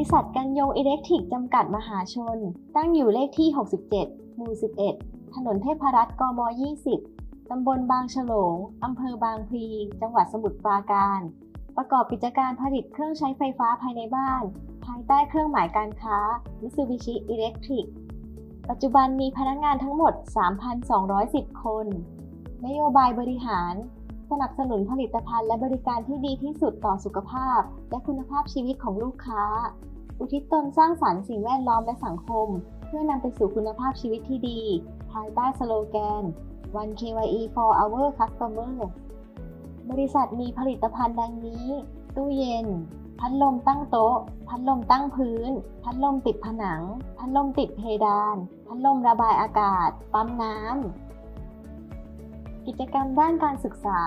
ริษัทกันยงอิเล็กทริกจำกัดมหาชน ตั้งอยู่เลขที่ 67 หมู่ 11 ถนนเทพรัตน์กม 20 ตำบลบางฉลง อำเภอบางพลี จังหวัดสมุทรปราการ ประกอบกิจการผลิตเครื่องใช้ไฟฟ้าภายในบ้าน ภายใต้เครื่องหมายการค้า Mitsubishi Electric ปัจจุบันมีพนักงานทั้งหมด 3,210 คน นโยบายบริหาร สนับสนุนผลิตภัณฑ์และบริการที่ดีที่สุดต่อสุขภาพ และคุณภาพชีวิตของลูกค้า อุทิศตนสร้างสรรค์สิ่งแวดล้อมและสังคม เพื่อนำไปสู่คุณภาพชีวิตที่ดี ภายใต้สโลแกน One KYE for our customer บริษัทมีผลิตภัณฑ์ดังนี้ ตู้เย็น พัดลมตั้งโต๊ะ พัดลมตั้งพื้น พัดลมติดผนัง พัดลมติดเพดาน พัดลมระบายอากาศ ปั๊มน้ำ กิจกรรมด้านการศึกษา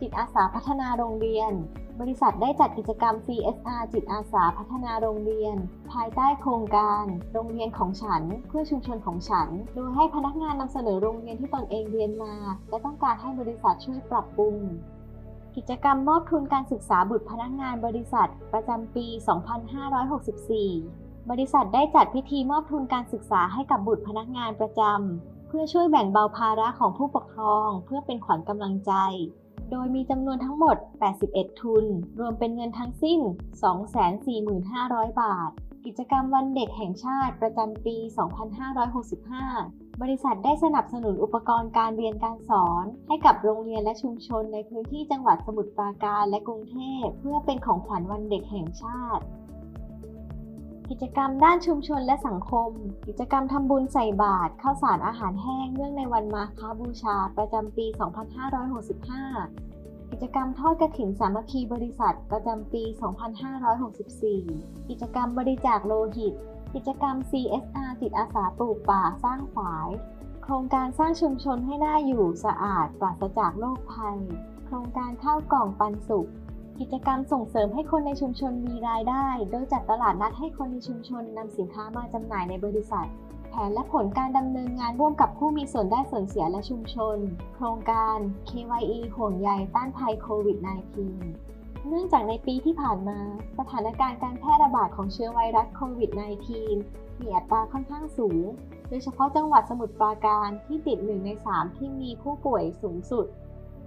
จิตอาสาพัฒนาโรงเรียน บริษัทได้จัดกิจกรรม CSR จิตอาสาพัฒนาโรงเรียน ภายใต้โครงการ โรงเรียนของฉัน เพื่อชุมชนของฉัน โดยให้พนักงานนำเสนอโรงเรียนที่ตนเองเรียนมา และต้องการให้บริษัทช่วยปรับปรุงกิจกรรมมอบทุนการศึกษาบุตรพนักงานบริษัท ประจำปี 2564 บริษัทได้จัดพิธีมอบทุนการศึกษาให้กับบุตรพนักงานประจำ เพื่อช่วยแบ่งเบาภาระของผู้ปกครอง เพื่อเป็นขวัญกำลังใจ โดยมีจำนวนทั้งหมด 81 ทุน รวมเป็นเงินทั้งสิ้น 245,000 บาท กิจกรรมวันเด็กแห่งชาติประจำปี 2565 บริษัทได้สนับสนุนอุปกรณ์การเรียนการสอน ให้กับโรงเรียนและชุมชนในพื้นที่จังหวัดสมุทรปราการและกรุงเทพ เพื่อเป็นของขวัญวันเด็กแห่งชาติ กิจกรรมด้านชุมชนและสังคม กิจกรรมทำบุญใส่บาตรข้าวสารอาหารแห้งเนื่องในวันมาฆบูชา ประจำปี 2565 กิจกรรมทอดกระถินสามัคคีบริษัทประจำปี 2564 กิจกรรมบริจาคโลหิต กิจกรรม CSR จิตอาสาปลูกป่าสร้างฝาย โครงการสร้างชุมชนให้น่าอยู่สะอาดปราศจากโรคภัย โครงการข้าวกล่องปันสุข กิจกรรมส่งเสริมให้คนในชุมชนมีรายได้ โดยจัดตลาดนัดให้คนในชุมชนนำสินค้ามาจำหน่ายในบริษัท แผนและผลการดำเนินงานร่วมกับผู้มีส่วนได้ส่วนเสียและชุมชน โครงการ KYE ห่วงใยต้านภัยโควิด -19 เนื่องจากในปีที่ผ่านมา สถานการณ์การแพร่ระบาดของเชื้อไวรัสโควิด -19 มีอัตราค่อนข้างสูง โดยเฉพาะจังหวัดสมุทรปราการที่ติด1ใน3ที่มีผู้ป่วยสูงสุด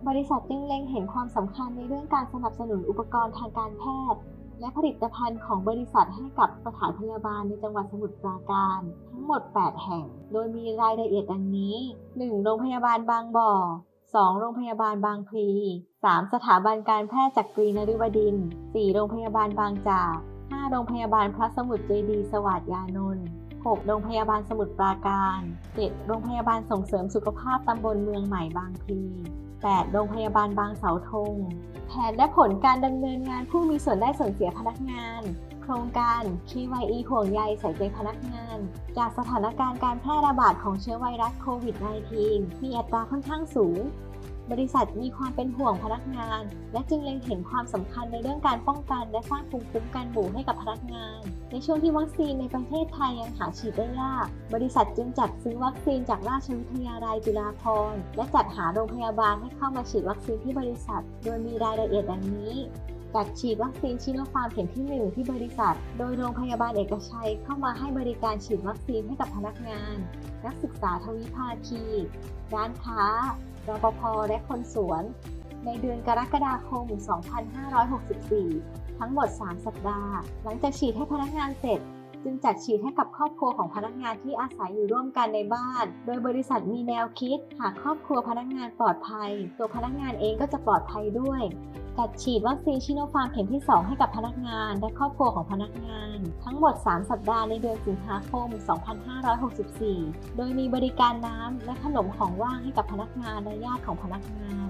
บริษัทจึงเล็งเห็นความสำคัญในเรื่องการสนับสนุนอุปกรณ์ทางการแพทย์ และผลิตภัณฑ์ของบริษัทให้กับสถานพยาบาลในจังหวัดสมุทรปราการ ทั้งหมด 8 แห่ง โดยมีรายละเอียดดังนี้ 1. โรงพยาบาลบางบ่อ 2. โรงพยาบาลบางพลี 3. สถาบันการแพทย์จักรีนฤบดินทร์ 4. โรงพยาบาลบางจาก 5. โรงพยาบาลพระสมุทรเจดีย์สวัสดยานนท์ 6. โรงพยาบาลสมุทรปราการ 7. โรงพยาบาลส่งเสริมสุขภาพตำบลเมืองใหม่บางพลี 8. โรงพยาบาลบางเสาธง แผนและผลการดำเนินงานผู้มีส่วนได้ส่วนเสียพนักงาน โครงการ KYE ห่วงใยใส่ใจพนักงาน จากสถานการณ์การแพร่ระบาดของเชื้อไวรัสโควิด -19 มีอัตราค่อนข้างสูง บริษัทมีความเป็นห่วงพนักงาน และจึงเล็งเห็นความสำคัญในเรื่องการป้องกัน และสร้างภูมิคุ้มกันหมู่ให้กับพนักงาน ในช่วงที่วัคซีนในประเทศไทยยังหาฉีดได้ยาก บริษัทจึงจัดซื้อวัคซีนจากราชวิทยาลัยจุฬาภรณ์และจัดหาโรงพยาบาลให้เข้ามาฉีดวัคซีนที่บริษัท โดยมีรายละเอียดดังนี้จัดฉีดวัคซีนชิโนฟาร์มเข็มที่ 1 ที่บริษัท โดยโรงพยาบาลเอกชัยเข้ามาให้บริการฉีดวัคซีนให้กับพนักงาน นักศึกษาทวิภาคี ร้านค้า รปภ และคนสวน ในเดือนกรกฎาคม 2564 ทั้งหมด 3 สัปดาห์ หลังจากฉีดให้พนักงานเสร็จ จึงจัดฉีดให้กับครอบครัวของพนักงานที่อาศัยอยู่ร่วมกันในบ้าน โดยบริษัทมีแนวคิด หากครอบครัวพนักงานปลอดภัย ตัวพนักงานเองก็จะปลอดภัยด้วยจัดฉีดวัคซีนชิโนฟาร์มเข็มที่ 2 ให้กับพนักงาน และครอบครัวของพนักงาน ทั้งหมด 3 สัปดาห์ในเดือนสิงหาคม 2564 โดยมีบริการน้ำและขนมของว่างให้กับพนักงานและญาติของพนักงาน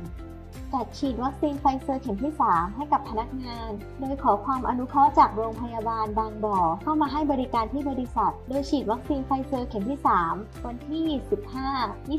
จัดฉีดวัคซีนไฟเซอร์เข็มที่ 3 ให้กับพนักงาน โดยขอความอนุเคราะห์จากโรงพยาบาลบางบ่อ เข้ามาให้บริการที่บริษัท โดยฉีดวัคซีนไฟเซอร์เข็มที่ 3 วันที่ 15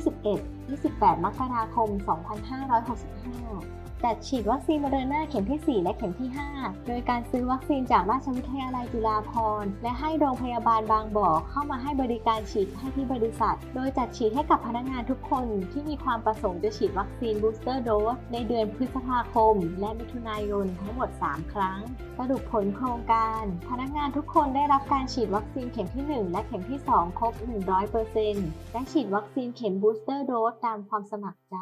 21 28 มกราคม 2565 จัดฉีดวัคซีนโมเดอร์นาเข็มที่ 4 และเข็มที่ 5 โดยการซื้อวัคซีนจากราชวิทยาลัยจุฬาภรณ์และให้โรงพยาบาลบางบ่อเข้ามาให้บริการฉีดให้ที่บริษัท โดยจัดฉีดให้กับพนักงานทุกคนที่มีความประสงค์จะฉีดวัคซีนบูสเตอร์โดสในเดือนพฤษภาคม และมิถุนายนทั้งหมด 3 ครั้ง สรุปผลโครงการ พนักงานทุกคนได้รับการฉีดวัคซีนเข็มที่ 1 และเข็มที่ 2 ครบ 100%และฉีดวัคซีนเข็มบูสเตอร์โดสตามความสมัครใจ